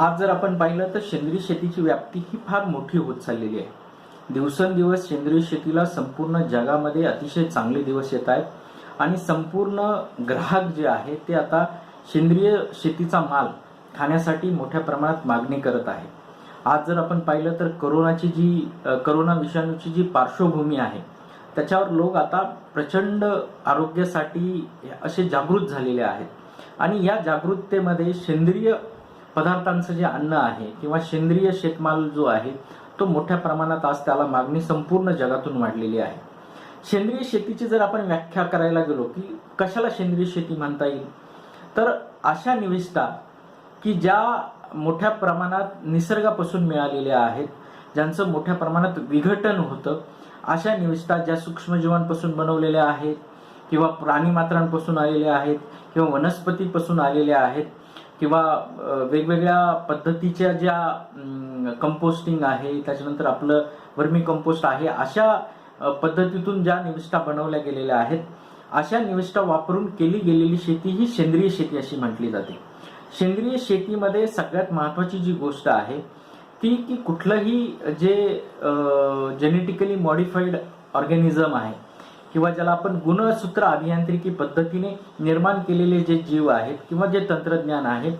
आज जर आपण पाहिलं तर सेंद्रिय शेतीची व्याप्ती ही फार मोठी होत चाललेली आहे. दिवसेंदिवस सेंद्रिय शेतीला संपूर्ण जगामध्ये अतिशय चांगले दिवस येत आहेत आणि संपूर्ण ग्राहक जे आहे ते आता सेंद्रिय शेतीचा माल खाण्यासाठी मोठ्या प्रमाणात मागणी करत आहे. आज जर आपण पाहिलं तर करोनाची जी करोना विषाणूची जी पार्श्वभूमी आहे त्याच्यावर लोक आता प्रचंड आरोग्यासाठी असे जागृत झालेले आहेत. आणि या जागृततेमध्ये सेंद्रिय पदार्थांचं जे अन्न आहे किंवा सेंद्रिय शेतमाल जो आहे तो मोठ्या प्रमाणात आज त्याला मागणी संपूर्ण जगातून वाढलेली आहे. सेंद्रिय शेतीची जर आपण व्याख्या करायला गेलो की कशाला सेंद्रिय शेती म्हणता येईल? तर अशा निविष्ठा की ज्या मोठ्या प्रमाणात निसर्गापासून मिळालेल्या आहेत ज्यांचं मोठ्या प्रमाणात विघटन होतं अशा निविष्ठा ज्या सूक्ष्मजीवांपासून बनवलेल्या आहेत किंवा प्राणीमात्रांपासून आलेल्या आहेत किंवा वनस्पतीपासून आलेल्या आहेत किंवा वेगवेगळ्या पद्धतीच्या ज्या कंपोस्टिंग आहे त्याच्यानंतर आपलं वर्मी कंपोस्ट आहे अशा पद्धतीतून ज्या निविष्ठा बनवल्या गेलेल्या आहेत अशा निविष्ठा वापरून केली गेलेली शेती ही सेंद्रिय शेती अशी म्हटली जाते. सेंद्रिय शेतीमध्ये सगळ्यात महत्वाची जी गोष्ट आहे ती की कुठलंही जे जेनेटिकली मॉडिफाईड ऑर्गॅनिझम आहे किंवा ज्याला आपण गुणसूत्र अभियांत्रिकी पद्धतीने निर्माण केलेले जे जीव आहेत किंवा जे तंत्रज्ञान आहे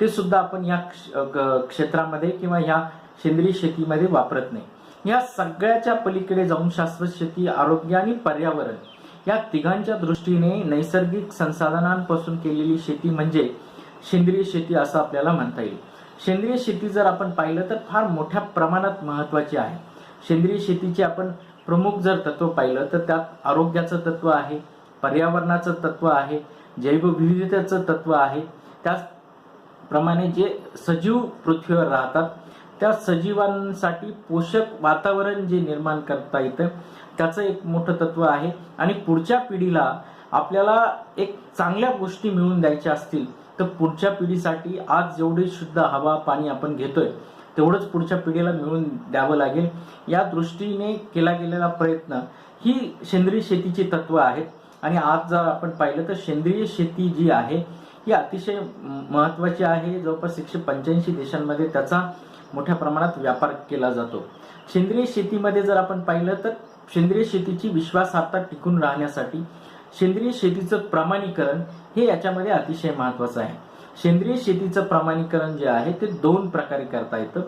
ते सुद्धा आपण या क्ष- क्षेत्रामध्ये किंवा ह्या सेंद्रिय शेतीमध्ये वापरत नाही. या सगळ्याच्या पलीकडे जाऊन शाश्वत शेती आरोग्य आणि पर्यावरण या तिघांच्या दृष्टीने नैसर्गिक संसाधनांपासून केलेली शेती म्हणजे सेंद्रिय शेती असं आपल्याला म्हणता येईल. सेंद्रिय शेती जर आपण पाहिलं तर फार मोठ्या प्रमाणात महत्वाची आहे. सेंद्रिय शेतीची आपण प्रमुख जर तत्व पाहिलं तर त्यात आरोग्याचं तत्व आहे पर्यावरणाचं तत्व आहे जैवविविधतेचं तत्व आहे. त्याचप्रमाणे जे सजीव पृथ्वीवर राहतात त्या सजीवांसाठी पोषक वातावरण जे निर्माण करता येतं त्याचं एक मोठं तत्व आहे. आणि पुढच्या पिढीला आपल्याला एक चांगल्या गोष्टी मिळवून द्यायच्या असतील तर पुढच्या पिढीसाठी आज जेवढी शुद्ध हवा पाणी आपण घेतोय तेवढंच पुढच्या पिढीला मिळून द्यावं लागेल. या दृष्टीने केला गेलेला प्रयत्न ही सेंद्रिय शेतीची तत्व आहेत. आणि आज जर आपण पाहिलं तर सेंद्रिय शेती जी आहे ही अतिशय महत्वाची आहे. जवळपास एकशे पंच्याऐंशी देशांमध्ये त्याचा मोठ्या प्रमाणात व्यापार केला जातो. सेंद्रिय शेतीमध्ये जर आपण पाहिलं तर सेंद्रिय शेतीची विश्वासार्हता टिकून राहण्यासाठी सेंद्रिय शेतीचं प्रमाणीकरण हे याच्यामध्ये अतिशय महत्वाचं आहे. सेंद्रिय शेतीचं प्रमाणीकरण जे आहे ते दोन प्रकारे करता येतं.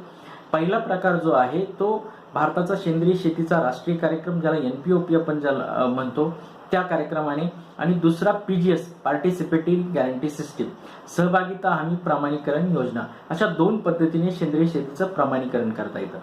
पहिला प्रकार जो आहे तो भारताचा सेंद्रिय शेतीचा राष्ट्रीय कार्यक्रम ज्याला एन पी ओ पी आपण ज्याला म्हणतो त्या कार्यक्रमाने. आणि दुसरा P G S participative guarantee system सहभागिता हमी प्रमाणीकरण योजना. अशा दोन पद्धतीने सेंद्रिय शेतीचं प्रमाणीकरण करता येतं.